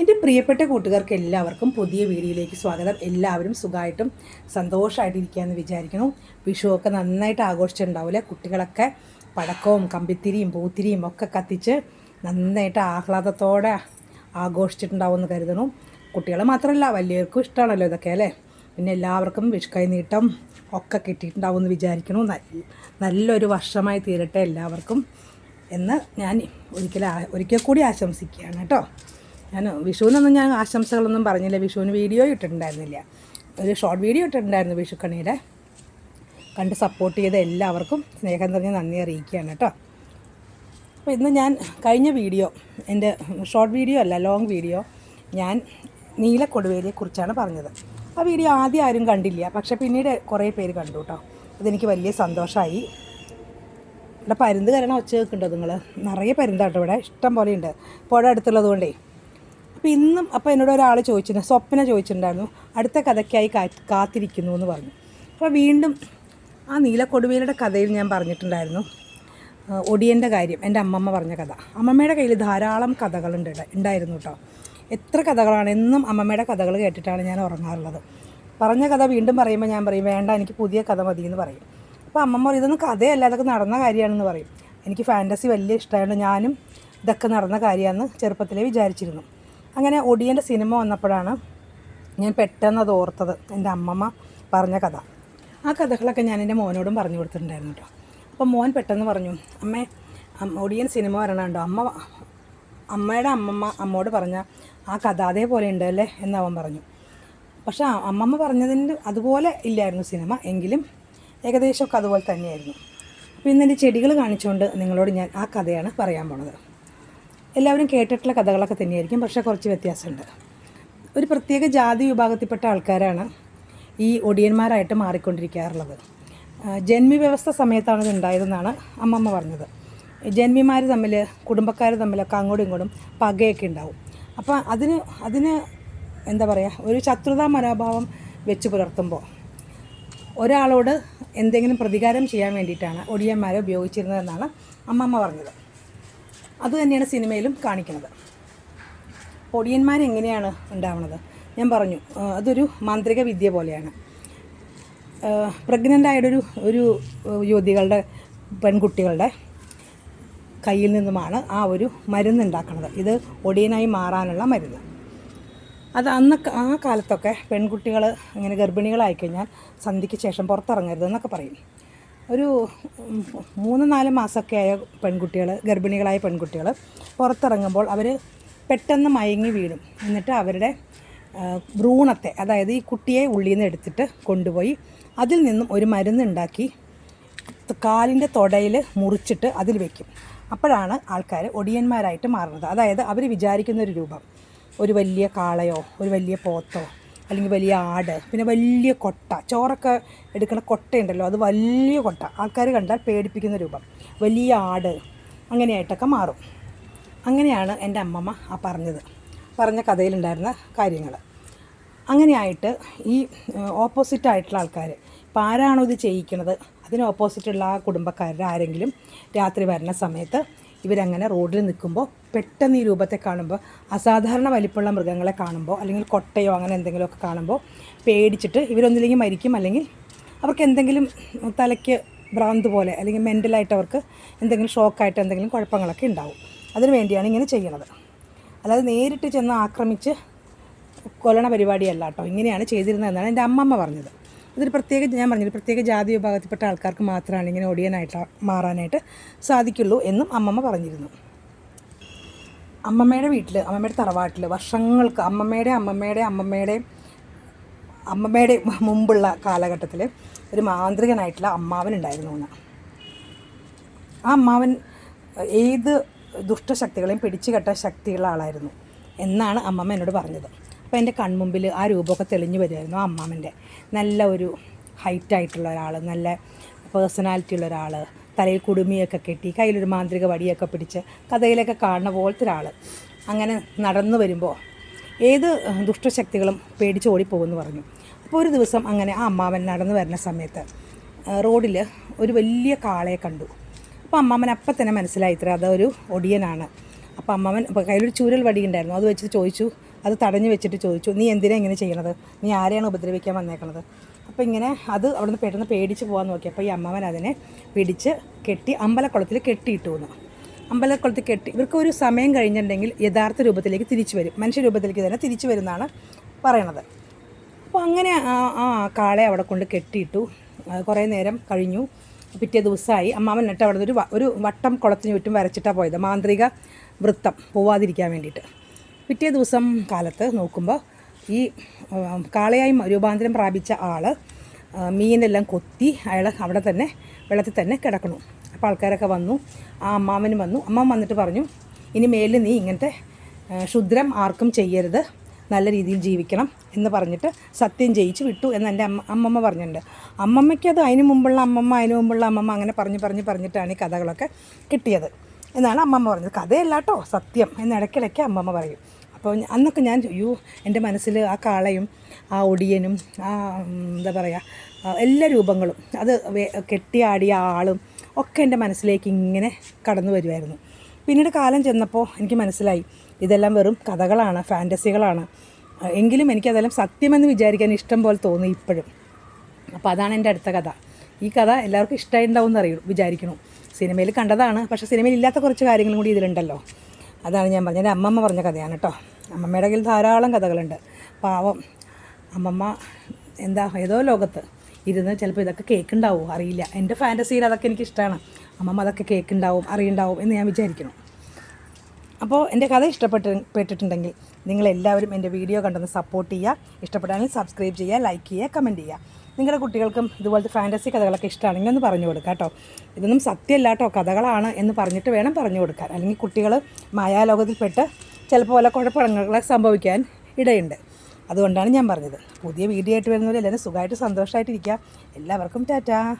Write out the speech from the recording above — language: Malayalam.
എന്റെ പ്രിയപ്പെട്ട കൂട്ടുകാർക്ക് എല്ലാവർക്കും പുതിയ വീഡിയോയിലേക്ക് സ്വാഗതം. എല്ലാവരും സുഖമായിട്ടും സന്തോഷമായിട്ടിരിക്കുകയെന്ന് വിചാരിക്കുന്നു. വിഷുവൊക്കെ നന്നായിട്ട് ആഘോഷിച്ചിട്ടുണ്ടാവില്ലേ? കുട്ടികളൊക്കെ പടക്കവും കമ്പിത്തിരിയും പൂത്തിരിയും ഒക്കെ കത്തിച്ച് നന്നായിട്ട് ആഹ്ലാദത്തോടെ ആഘോഷിച്ചിട്ടുണ്ടാവുമെന്ന് കരുതണം കുട്ടികൾ മാത്രമല്ല വലിയവർക്കും ഇഷ്ടമാണല്ലോ ഇതൊക്കെ അല്ലേ? പിന്നെ എല്ലാവർക്കും വിഷുക്കൈ നീട്ടം ഒക്കെ കിട്ടിയിട്ടുണ്ടാവുമെന്ന് വിചാരിക്കുന്നു. നല്ല നല്ലൊരു വർഷമായി തീരട്ടെ എല്ലാവർക്കും എന്ന് ഞാൻ ഒരിക്കൽ ഒരിക്കൽ കൂടി ആശംസിക്കുകയാണ് കേട്ടോ. ഞാൻ വിഷുവിനൊന്നും ഞാൻ ആശംസകളൊന്നും പറഞ്ഞില്ല. വിഷുവിന് വീഡിയോ ഇട്ടിട്ടുണ്ടായിരുന്നില്ല. ഒരു ഷോർട്ട് വീഡിയോ ഇട്ടിട്ടുണ്ടായിരുന്നു വിഷുക്കണിയുടെ. കണ്ട് സപ്പോർട്ട് ചെയ്ത എല്ലാവർക്കും സ്നേഹം നിറഞ്ഞ നന്ദി അറിയിക്കുകയാണ് കേട്ടോ. അപ്പോൾ ഇന്ന് ഞാൻ കഴിഞ്ഞ വീഡിയോ എന്റെ ഷോർട്ട് വീഡിയോ അല്ല ലോങ് വീഡിയോ ഞാൻ നീലക്കൊടുവേലിയെക്കുറിച്ചാണ് പറഞ്ഞത്. ആ വീഡിയോ ആദ്യം ആരും കണ്ടില്ല. പക്ഷേ പിന്നീട് കുറേ പേര് കണ്ടു കേട്ടോ. അതെനിക്ക് വലിയ സന്തോഷമായി ഇവിടെ പരുന്ത് കരണ ഒച്ച കേൾക്കുന്നുണ്ടോ നിങ്ങൾ നിറയെ പരുന്താട്ടോ ഇവിടെ. ഇഷ്ടം പോലെ ഉണ്ട്. പുഴ അടുത്തുള്ളത് കൊണ്ടേ. അപ്പോൾ ഇന്നും അപ്പോൾ എന്നോട് ഒരാൾ ചോദിച്ചിട്ടുണ്ട് സ്വപ്ന ചോദിച്ചിട്ടുണ്ടായിരുന്നു അടുത്ത കഥയ്ക്കായി കാത്തിരിക്കുന്നു എന്ന് പറഞ്ഞു. അപ്പോൾ വീണ്ടും ആ നീലക്കൊടുവേലിയുടെ കഥയിൽ ഞാൻ പറഞ്ഞിട്ടുണ്ടായിരുന്നു ഒടിയന്റെ കാര്യം എന്റെ അമ്മമ്മ പറഞ്ഞ കഥ. അമ്മമ്മയുടെ കയ്യിൽ ധാരാളം കഥകളുണ്ട് ഉണ്ടായിരുന്നു കേട്ടോ എത്ര കഥകളാണ് എന്നും അമ്മമ്മയുടെ കഥകൾ കേട്ടിട്ടാണ് ഞാൻ ഉറങ്ങാറുള്ളത്. പറഞ്ഞ കഥ വീണ്ടും പറയുമ്പോൾ ഞാൻ പറയും വേണ്ട എനിക്ക് പുതിയ കഥ മതി എന്ന് പറയും. അപ്പോൾ അമ്മമ്മ പറയും ഇതൊന്നും കഥയല്ല അതൊക്കെ നടന്ന കാര്യമാണെന്ന് പറയും. എനിക്ക് ഫാന്റസി വലിയ ഇഷ്ടമായതുകൊണ്ട് ഞാനും ഇതൊക്കെ നടന്ന കാര്യമാണെന്ന് ചെറുപ്പത്തിലേ വിചാരിച്ചിരുന്നു. അങ്ങനെ ഒടിയന്റെ സിനിമ വന്നപ്പോഴാണ് ഞാൻ പെട്ടെന്ന് അത് ഓർത്തത്. എന്റെ അമ്മമ്മ പറഞ്ഞ കഥ. ആ കഥകളൊക്കെ ഞാൻ എന്റെ മോനോടും പറഞ്ഞു കൊടുത്തിട്ടുണ്ടായിരുന്നു കേട്ടോ. അപ്പോൾ മോൻ പെട്ടെന്ന് പറഞ്ഞു അമ്മേ ഒടിയൻ സിനിമ വരണുണ്ടോ അമ്മ അമ്മയുടെ അമ്മമ്മ അമ്മോട് പറഞ്ഞ ആ കഥ അതേപോലെ ഉണ്ട് അല്ലേ? എന്ന് അവൻ പറഞ്ഞു. പക്ഷേ അമ്മമ്മ പറഞ്ഞതിന്റെ അതുപോലെ ഇല്ലായിരുന്നു സിനിമ എങ്കിലും ഏകദേശമൊക്കെ അതുപോലെ തന്നെയായിരുന്നു. അപ്പോൾ ഇന്ന് എന്റെ ചെടികൾ കാണിച്ചുകൊണ്ട് നിങ്ങളോട് ഞാൻ ആ കഥയാണ് പറയാൻ പോണത്. എല്ലാവരും കേട്ടിട്ടുള്ള കഥകളൊക്കെ തന്നെയായിരിക്കും പക്ഷേ കുറച്ച് വ്യത്യാസമുണ്ട്. ഒരു പ്രത്യേക ജാതി വിഭാഗത്തിൽപ്പെട്ട ആൾക്കാരാണ് ഈ ഒടിയന്മാരായിട്ട് മാറിക്കൊണ്ടിരിക്കാറുള്ളത്. ജന്മി വ്യവസ്ഥ സമയത്താണ് ഇത് ഉണ്ടായതെന്നാണ് അമ്മമ്മ പറഞ്ഞത്. ജന്മിമാർ തമ്മിൽ കുടുംബക്കാർ തമ്മിലൊക്കെ അങ്ങോട്ടും ഇങ്ങോട്ടും പകയൊക്കെ ഉണ്ടാവും. അപ്പോൾ അതിന് അതിന് എന്താ പറയുക ഒരു ശത്രുതാ മനോഭാവം വെച്ച് പുലർത്തുമ്പോൾ ഒരാളോട് എന്തെങ്കിലും പ്രതികാരം ചെയ്യാൻ വേണ്ടിയിട്ടാണ് ഒടിയന്മാരെ ഉപയോഗിച്ചിരുന്നതെന്നാണ് അമ്മമ്മ പറഞ്ഞത്. അതുതന്നെയാണ് സിനിമയിലും കാണിക്കുന്നത്. പൊടിയന്മാരെങ്ങനെയാണ് ഉണ്ടാവുന്നത് ഞാൻ പറഞ്ഞു അതൊരു മാന്ത്രിക വിദ്യ പോലെയാണ്. പ്രഗ്നന്റ് ഒരു യുവതികളുടെ പെൺകുട്ടികളുടെ കയ്യിൽ നിന്നുമാണ് ആ ഒരു മരുന്ന് ഉണ്ടാക്കുന്നത് ഇത് ഒടിയനായി മാറാനുള്ള മരുന്ന്. അത് അന്ന് ആ കാലത്തൊക്കെ പെൺകുട്ടികൾ ഇങ്ങനെ ഗർഭിണികളായിക്കഴിഞ്ഞാൽ സന്ധ്യയ്ക്ക് ശേഷം പുറത്തിറങ്ങരുത് എന്നൊക്കെ പറയും. ഒരു മൂന്ന് നാല് മാസമൊക്കെ ആയ പെൺകുട്ടികൾ ഗർഭിണികളായ പെൺകുട്ടികൾ പുറത്തിറങ്ങുമ്പോൾ അവർ പെട്ടെന്ന് മയങ്ങി വീഴും. എന്നിട്ട് അവരുടെ ഭ്രൂണത്തെ അതായത് ഈ കുട്ടിയെ ഉള്ളിൽ നിന്ന് എടുത്തിട്ട് കൊണ്ടുപോയി അതിൽ നിന്നും ഒരു മരുന്നുണ്ടാക്കി കാലിന്റെ തൊടയിൽ മുറിച്ചിട്ട് അതിൽ വയ്ക്കും അപ്പോഴാണ് ആൾക്കാർ ഒടിയന്മാരായിട്ട് മാറുന്നത്. അതായത് അവർ വിചാരിക്കുന്ന ഒരു രൂപം. ഒരു വലിയ കാളയോ ഒരു വലിയ പോത്തോ അല്ലെങ്കിൽ വലിയ ആട് പിന്നെ വലിയ കൊട്ട. ചോറൊക്കെ എടുക്കുന്ന കൊട്ടയുണ്ടല്ലോ അത് വലിയ കൊട്ട. ആൾക്കാർ കണ്ടാൽ പേടിപ്പിക്കുന്ന രൂപം. വലിയ ആട് അങ്ങനെയായിട്ടൊക്കെ മാറും. അങ്ങനെയാണ് എന്റെ അമ്മമ്മ ആ പറഞ്ഞത് പറഞ്ഞ കഥയിലുണ്ടായിരുന്ന കാര്യങ്ങൾ. അങ്ങനെയായിട്ട് ഈ ഓപ്പോസിറ്റ് ആയിട്ടുള്ള ആൾക്കാർ ഇപ്പോൾ ആരാണോ ഇത് ചെയ്യിക്കുന്നത് അതിന് ഓപ്പോസിറ്റുള്ള ആ കുടുംബക്കാരുടെ ആരെങ്കിലും രാത്രി വരുന്ന സമയത്ത് ഇവരങ്ങനെ റോഡിൽ നിൽക്കുമ്പോൾ പെട്ടെന്ന് ഈ രൂപത്തെ കാണുമ്പോൾ അസാധാരണ വലിപ്പമുള്ള മൃഗങ്ങളെ കാണുമ്പോൾ അല്ലെങ്കിൽ കൊട്ടയോ അങ്ങനെ എന്തെങ്കിലുമൊക്കെ കാണുമ്പോൾ പേടിച്ചിട്ട് ഇവരൊന്നില്ലെങ്കിൽ മരിക്കും. അല്ലെങ്കിൽ അവർക്ക് എന്തെങ്കിലും തലയ്ക്ക് ഭ്രാന്ത് പോലെ അല്ലെങ്കിൽ മെന്റലായിട്ട് അവർക്ക് എന്തെങ്കിലും ഷോക്കായിട്ട് എന്തെങ്കിലും കുഴപ്പങ്ങളൊക്കെ ഉണ്ടാവും. അതിനു വേണ്ടിയാണ് ഇങ്ങനെ ചെയ്യണത് അല്ലാതെ നേരിട്ട് ചെന്ന് ആക്രമിച്ച് കൊല്ലണ പരിപാടിയല്ല കേട്ടോ. ഇങ്ങനെയാണ് ചെയ്തിരുന്നതെന്നാണ് എന്റെ അമ്മമ്മ പറഞ്ഞത്. ഇതൊരു പ്രത്യേക ഞാൻ പറഞ്ഞൊരു പ്രത്യേക ജാതി വിഭാഗത്തിൽപ്പെട്ട ആൾക്കാർക്ക് മാത്രമാണ് ഇങ്ങനെ ഒടിയനായിട്ട് മാറാനായിട്ട് സാധിക്കുള്ളൂ എന്നും അമ്മമ്മ പറഞ്ഞിരുന്നു. അമ്മമ്മയുടെ വീട്ടിൽ അമ്മമ്മയുടെ തറവാട്ടിൽ വർഷങ്ങൾക്ക് അമ്മമ്മയുടെ അമ്മമ്മയുടെ അമ്മമ്മയുടെ അമ്മമ്മയുടെ മുമ്പുള്ള കാലഘട്ടത്തിൽ ഒരു മാന്ത്രികനായിട്ടുള്ള അമ്മാവൻ ഉണ്ടായിരുന്നു എന്ന് ആ അമ്മാവൻ ഏത് ദുഷ്ടശക്തികളെയും പിടിച്ചു കെട്ട ശക്തിയുള്ള ആളായിരുന്നു എന്നാണ് അമ്മമ്മ എന്നോട് പറഞ്ഞത്. അപ്പോൾ എന്റെ കൺമുമ്പിൽ ആ രൂപമൊക്കെ തെളിഞ്ഞു വരുമായിരുന്നു ആ അമ്മാമന്റെ നല്ല ഒരു ഹൈറ്റായിട്ടുള്ള ഒരാൾ നല്ല പേഴ്സണാലിറ്റി ഉള്ള ഒരാൾ തലയിൽ കുടുമിയൊക്കെ കെട്ടി കയ്യിലൊരു മാന്ത്രിക വടിയൊക്കെ പിടിച്ച് കഥയിലൊക്കെ കാണുന്ന പോലത്തെ ഒരാൾ അങ്ങനെ നടന്നു വരുമ്പോൾ ഏത് ദുഷ്ടശക്തികളും പേടിച്ച് ഓടിപ്പോകുമെന്ന് പറഞ്ഞു. അപ്പോൾ ഒരു ദിവസം അങ്ങനെ ആ അമ്മാവൻ നടന്നു വരുന്ന സമയത്ത് റോഡിൽ ഒരു വലിയ കാളയെ കണ്ടു. അപ്പോൾ അമ്മാവൻ അപ്പം തന്നെ മനസ്സിലായി ഇത്ര അതൊരു ഒടിയനാണ്. അപ്പോൾ അമ്മാവൻ കയ്യിലൊരു ചൂരൽ വടി ഉണ്ടായിരുന്നു. അത് വെച്ചിട്ട് ചോദിച്ചു അത് തടഞ്ഞു വെച്ചിട്ട് ചോദിച്ചു നീ എന്തിനാണ് ഇങ്ങനെ ചെയ്യണത്? നീ ആരെയാണ് ഉപദ്രവിക്കാൻ വന്നേക്കണത്? അപ്പോൾ ഇങ്ങനെ അത് അവിടുന്ന് പെട്ടെന്ന് പേടിച്ച് പോകാൻ നോക്കി. അപ്പോൾ ഈ അമ്മാവൻ അതിനെ പിടിച്ച് കെട്ടി അമ്പലക്കുളത്തിൽ കെട്ടിയിട്ടു എന്ന്. അമ്പലക്കുളത്തിൽ കെട്ടി ഇവർക്ക് ഒരു സമയം കഴിഞ്ഞിട്ടുണ്ടെങ്കിൽ യഥാർത്ഥ രൂപത്തിലേക്ക് തിരിച്ചു വരും. മനുഷ്യ രൂപത്തിലേക്ക് തന്നെ തിരിച്ചു വരുന്നതാണ് പറയണത്. അപ്പോൾ അങ്ങനെ ആ കാളെ അവിടെ കൊണ്ട് കെട്ടിയിട്ടു. കുറേ നേരം കഴിഞ്ഞു. പിറ്റേ ദിവസമായി അമ്മാവൻ എന്നിട്ട് അവിടെ ഒരു ഒരു വട്ടം കുളത്തിന് ചുറ്റും വരച്ചിട്ടാണ് പോയത്. മാന്ത്രിക വൃത്തം പോവാതിരിക്കാൻ വേണ്ടിയിട്ട്. പിറ്റേ ദിവസം കാലത്ത് നോക്കുമ്പോൾ ഈ കാളയായി രൂപാന്തരം പ്രാപിച്ച ആൾ മീനെല്ലാം കൊത്തി അയാൾ അവിടെ തന്നെ വെള്ളത്തിൽ തന്നെ കിടക്കണു അപ്പോൾ ആൾക്കാരൊക്കെ വന്നു. ആ അമ്മാവനും വന്നു. അമ്മ വന്നിട്ട് പറഞ്ഞു ഇനി മേലിൽ നീ ഇങ്ങനത്തെ ക്ഷുദ്രം ആർക്കും ചെയ്യരുത്. നല്ല രീതിയിൽ ജീവിക്കണം. എന്ന് പറഞ്ഞിട്ട് സത്യം ജയിച്ച് വിട്ടു എന്ന് എന്റെ അമ്മ അമ്മമ്മ പറഞ്ഞിട്ടുണ്ട്. അമ്മമ്മയ്ക്ക് അത് അതിന് മുമ്പുള്ള അമ്മമ്മ അതിന് മുമ്പുള്ള അമ്മമ്മ അങ്ങനെ പറഞ്ഞ് പറഞ്ഞ് പറഞ്ഞിട്ടാണ് ഈ കഥകളൊക്കെ കിട്ടിയത്. എന്നാണ് അമ്മമ്മ പറഞ്ഞത്. കഥയല്ല കേട്ടോ സത്യം എന്ന് ഇടയ്ക്കിടയ്ക്ക് അമ്മമ്മ പറയും. അപ്പോൾ അന്നൊക്കെ ഞാൻ യു എന്റെ മനസ്സിൽ ആ കാളയും ആ ഒടിയനും ആ എന്താ പറയുക എല്ലാ രൂപങ്ങളും അത് കെട്ടിയാടിയ ആളും ഒക്കെ എന്റെ മനസ്സിലേക്ക് ഇങ്ങനെ കടന്നു വരുമായിരുന്നു പിന്നീട് കാലം ചെന്നപ്പോൾ എനിക്ക് മനസ്സിലായി ഇതെല്ലാം വെറും കഥകളാണ് ഫാന്റസികളാണ്. എങ്കിലും എനിക്കതെല്ലാം സത്യമെന്ന് വിചാരിക്കാൻ ഇഷ്ടം പോലെ തോന്നി ഇപ്പോഴും. അപ്പോൾ അതാണ് എന്റെ അടുത്ത കഥ. ഈ കഥ എല്ലാവർക്കും ഇഷ്ടമായിട്ടുണ്ടാവും എന്ന് അറിയൂ വിചാരിക്കണു. സിനിമയിൽ കണ്ടതാണ് പക്ഷേ സിനിമയിൽ ഇല്ലാത്ത കുറച്ച് കാര്യങ്ങളും കൂടി ഇതിലുണ്ടല്ലോ. അതാണ് ഞാൻ പറഞ്ഞത്. അമ്മമ്മ പറഞ്ഞ കഥയാണ് കേട്ടോ. അമ്മമ്മയുടെ കയ്യിൽ ധാരാളം കഥകളുണ്ട്. പാവം അമ്മമ്മ എന്താ ഏതോ ലോകത്ത് ഇരുന്ന് ചിലപ്പോൾ ഇതൊക്കെ കേൾക്കുണ്ടാവും അറിയില്ല. എന്റെ ഫാന്റസിയിൽ അതൊക്കെ എനിക്ക് ഇഷ്ടമാണ് അമ്മമ്മ അതൊക്കെ കേൾക്കുണ്ടാവും അറിയുണ്ടാവും എന്ന് ഞാൻ വിചാരിക്കുന്നു. അപ്പോൾ എന്റെ കഥ ഇഷ്ടപ്പെട്ട് പെട്ടിട്ടുണ്ടെങ്കിൽ നിങ്ങളെല്ലാവരും എന്റെ വീഡിയോ കണ്ടൊന്ന് സപ്പോർട്ട് ചെയ്യുക. ഇഷ്ടപ്പെട്ടാണെങ്കിൽ സബ്സ്ക്രൈബ് ചെയ്യുക ലൈക്ക് ചെയ്യുക കമന്റ് ചെയ്യുക. നിങ്ങളുടെ കുട്ടികൾക്കും ഇതുപോലത്തെ ഫാന്റസി കഥകളൊക്കെ ഇഷ്ടമാണെങ്കിൽ ഒന്ന് പറഞ്ഞു കൊടുക്കുക കേട്ടോ. ഇതൊന്നും സത്യമല്ല കേട്ടോ. കഥകളാണ് എന്ന് പറഞ്ഞിട്ട് വേണം പറഞ്ഞു കൊടുക്കാൻ. അല്ലെങ്കിൽ കുട്ടികൾ മായാലോകത്തിൽപ്പെട്ട് ചിലപ്പോൾ പല കുഴപ്പങ്ങളൊക്കെ സംഭവിക്കാൻ ഇടയുണ്ട്. അതുകൊണ്ടാണ് ഞാൻ പറഞ്ഞത്. പുതിയ വീഡിയോ ആയിട്ട് വരുന്നവരെല്ലാവരും സുഖമായിട്ട് സന്തോഷമായിട്ടിരിക്കുക. എല്ലാവർക്കും ടാറ്റാ.